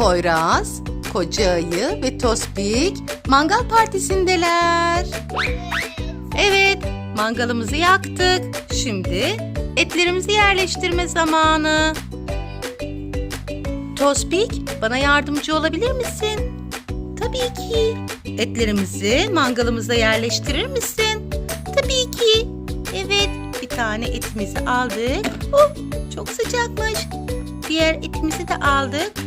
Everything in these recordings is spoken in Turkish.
Poyraz, Koca Ayı ve Tospik mangal partisindeler. Evet, mangalımızı yaktık. Şimdi etlerimizi yerleştirme zamanı. Tospik, bana yardımcı olabilir misin? Tabii ki. Etlerimizi mangalımıza yerleştirir misin? Tabii ki. Evet, bir tane etimizi aldık. Oh, çok sıcakmış. Diğer etimizi de aldık.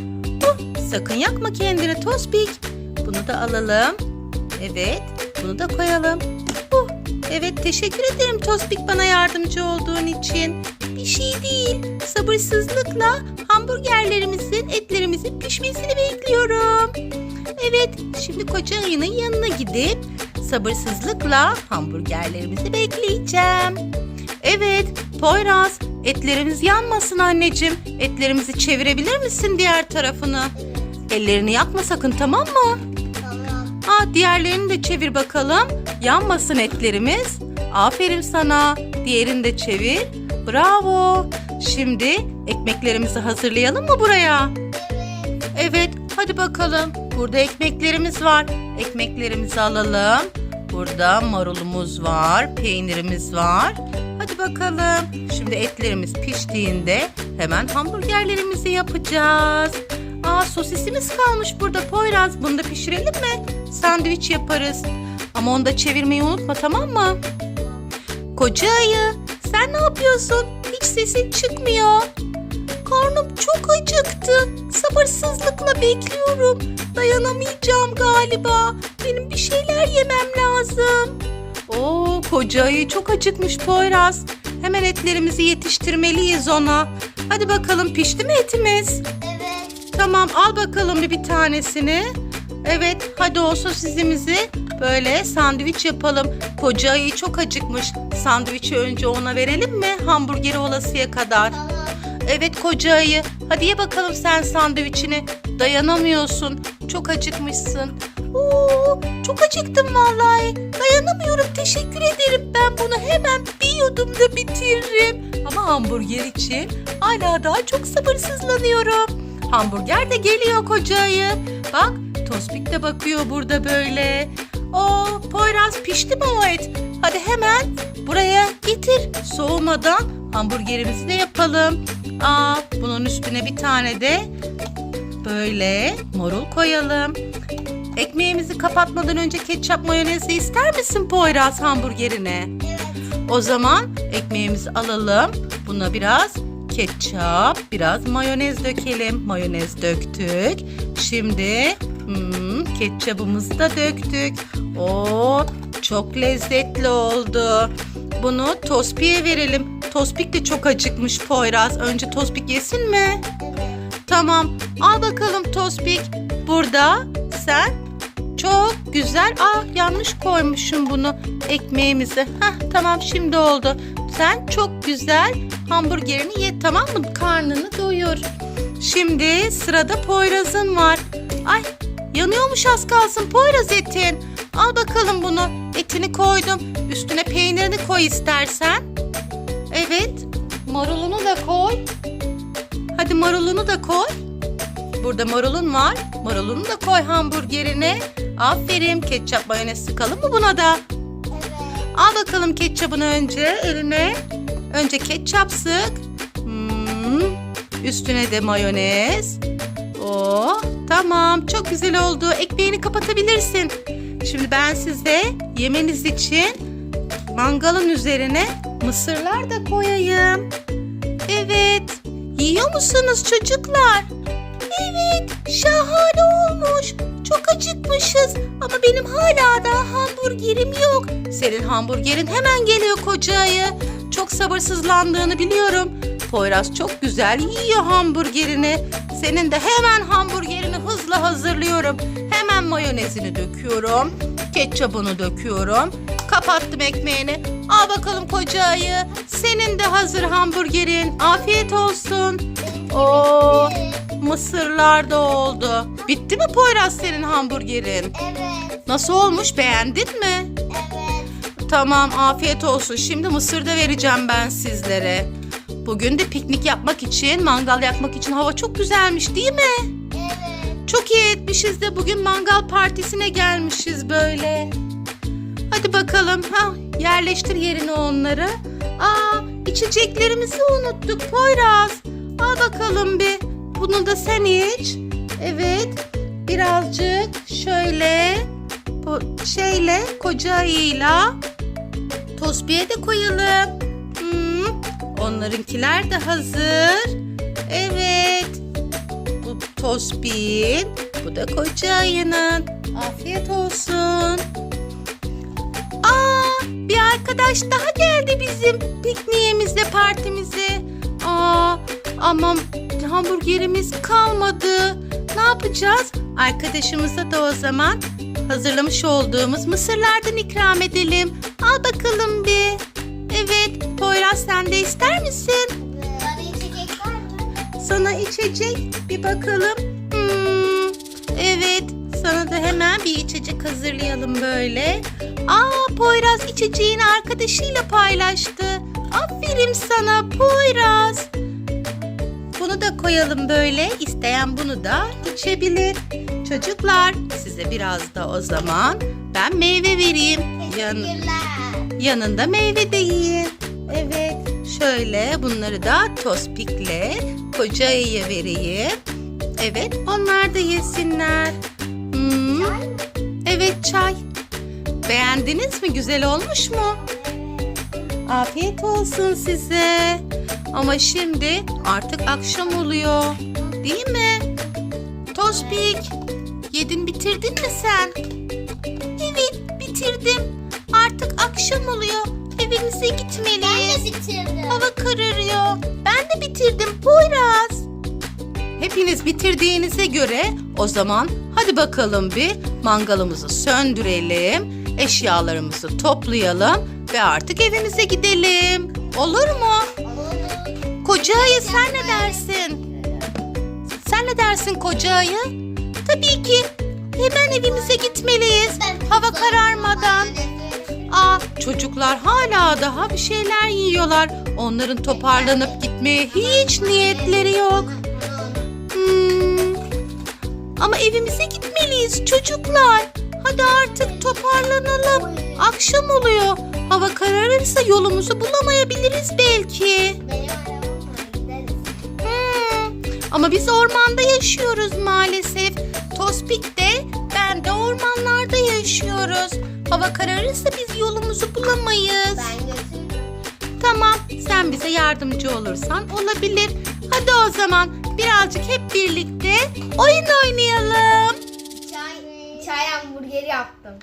Sakın yakma kendini Tospik. Bunu da alalım. Evet, bunu da koyalım. Oh, evet teşekkür ederim Tospik bana yardımcı olduğun için. Bir şey değil. Sabırsızlıkla hamburgerlerimizin, etlerimizin pişmesini bekliyorum. Evet, şimdi koca ayının yanına gidip sabırsızlıkla hamburgerlerimizi bekleyeceğim. Evet, Poyraz, etlerimiz yanmasın anneciğim. Etlerimizi çevirebilir misin diğer tarafını? Ellerini yakma sakın tamam mı? Tamam. Ha, diğerlerini de çevir bakalım. Yanmasın etlerimiz. Aferin sana. Diğerini de çevir. Bravo. Şimdi ekmeklerimizi hazırlayalım mı buraya? Evet, hadi bakalım. Burada ekmeklerimiz var. Ekmeklerimizi alalım. Burada marulumuz var, peynirimiz var. Hadi bakalım. Şimdi etlerimiz piştiğinde hemen hamburgerlerimizi yapacağız. Sosisimiz kalmış burada Poyraz. Bunu da pişirelim mi? Sandviç yaparız. Ama onu da çevirmeyi unutma tamam mı? Koca ayı sen ne yapıyorsun? Hiç sesin çıkmıyor. Karnım çok acıktı. Sabırsızlıkla bekliyorum. Dayanamayacağım galiba. Benim bir şeyler yemem lazım. Oo, koca ayı çok acıkmış Poyraz. Hemen etlerimizi yetiştirmeliyiz ona. Hadi bakalım pişti mi etimiz? Evet. Tamam al bakalım bir, bir tanesini. Evet hadi o sosisimizi böyle sandviç yapalım. Koca ayı çok acıkmış. Sandviçi önce ona verelim mi? Hamburgeri olasıya kadar. Evet koca ayı. Hadi ye bakalım sen sandviçini. Dayanamıyorsun. Çok acıkmışsın. Oo, çok acıktım vallahi. Dayanamıyorum. Teşekkür ederim. Ben bunu hemen bir yudumda bitiririm. Ama hamburger için hala daha çok sabırsızlanıyorum. Hamburger de geliyor koca ayı. Bak Tospik de bakıyor burada böyle. O Poyraz pişti mi o et? Hadi hemen buraya getir. Soğumadan hamburgerimizi de yapalım. Aa, bunun üstüne bir tane de böyle marul koyalım. Ekmeğimizi kapatmadan önce ketçap mayonezle ister misin Poyraz hamburgerine? Evet. O zaman ekmeğimizi alalım. Buna biraz ketçap, biraz mayonez dökelim. Mayonez döktük. Şimdi hmm, ketçapımızı da döktük. Oo, çok lezzetli oldu. Bunu Tospik'e verelim. Tospik de çok acıkmış Poyraz. Önce Tospik yesin mi? Tamam. Al bakalım Tospik. Burada sen çok güzel. Ah yanlış koymuşum bunu ekmeğimizi. Hah tamam şimdi oldu. Sen çok güzel hamburgerini ye tamam mı? Karnını doyur. Şimdi sırada Poyraz'ın var. Ay yanıyormuş az kalsın Poyraz etin. Al bakalım bunu. Etini koydum. Üstüne peynirini koy istersen. Evet. Marulunu da koy. Hadi marulunu da koy. Burada marulun var. Marulunu da koy hamburgerine. Aferin. Ketçap mayonez sıkalım mı buna da? Evet. Al bakalım ketçapını önce eline. Önce ketçap sık. Hmm, Üstüne de mayonez. Oh, tamam. Çok güzel oldu. Ekmeğini kapatabilirsin. Şimdi ben size yemeniz için mangalın üzerine mısırlar da koyayım. Evet. Yiyor musunuz çocuklar? Evet, şahane olmuş. Çok acıkmışız ama benim hala daha hamburgerim yok. Senin hamburgerin hemen geliyor koca ayı. Çok sabırsızlandığını biliyorum. Poyraz çok güzel yiyor hamburgerini. Senin de hemen hamburgerini hızla hazırlıyorum. Hemen mayonezini döküyorum. Ketçapını döküyorum. Kapattım ekmeğini. Al bakalım koca ayı. Senin de hazır hamburgerin. Afiyet olsun. Oo, mısırlar da oldu. Bitti mi Poyraz senin hamburgerin? Evet. Nasıl olmuş beğendin mi? Tamam afiyet olsun. Şimdi mısır da vereceğim ben sizlere. Bugün de piknik yapmak için, mangal yakmak için hava çok güzelmiş değil mi? Evet. Çok iyi etmişiz de bugün mangal partisine gelmişiz böyle. Hadi bakalım. Ha, yerleştir yerine onları. Aa, içeceklerimizi unuttuk Poyraz. Al bakalım bir. Bunu da sen iç. Evet. Birazcık şöyle bu şeyle koca ayıyla Tosbiye de koyalım. Hmm, onlarınkiler de hazır. Evet. Bu Tosbih'in, bu da koca ayının. Afiyet olsun. Aa, bir arkadaş daha geldi bizim pikniğimize, partimize. Aa, ama hamburgerimiz kalmadı. Ne yapacağız? Arkadaşımıza da o zaman hazırlamış olduğumuz mısırlardan ikram edelim. Al bakalım bir. Evet, Poyraz sen de ister misin? Bana içecek var mı? Sana içecek bir bakalım. Hmm, evet sana da hemen bir içecek hazırlayalım böyle. Aa Poyraz içeceğini arkadaşıyla paylaştı. Aferin sana Poyraz. Bunu da koyalım böyle. İsteyen bunu da içebilir. Çocuklar size biraz da o zaman ben meyve vereyim. Yan. Yanında meyve de yiyin. Evet. Şöyle bunları da tospikle koca ayıya vereyim. Evet onlar da yesinler. Hmm, Çay evet çay. Beğendiniz mi? Güzel olmuş mu? Afiyet olsun size. Ama şimdi artık akşam oluyor. Değil mi? Tospik. Yedin bitirdin mi sen? Evet bitirdim. Artık akşam oluyor. Evimize Ben gitmeliyiz. de bitirdim. Hava kararıyor. Ben de bitirdim Poyraz. Hepiniz bitirdiğinize göre o zaman hadi bakalım bir mangalımızı söndürelim. Eşyalarımızı toplayalım ve artık evimize gidelim. Olur mu? Olur. Koca ayı sen ne dersin? Sen ne dersin koca ayı? Tabii ki. Hemen evimize gitmeliyiz. Hava kararmadan. Aa, çocuklar hala daha bir şeyler yiyorlar. Onların toparlanıp gitmeye hiç niyetleri yok. Hmm. Ama evimize gitmeliyiz çocuklar. Hadi artık toparlanalım. Akşam oluyor. Hava kararırsa yolumuzu bulamayabiliriz belki. Hmm. Ama biz ormanda yaşıyoruz maalesef. Tospik de ben de ormanlarda yaşıyoruz. Hava kararırsa biz yolumuzu bulamayız. Ben götürürüm. Tamam, sen bize yardımcı olursan olabilir. Hadi o zaman birazcık hep birlikte oyun oynayalım. Çay, çay hamburgeri yaptım.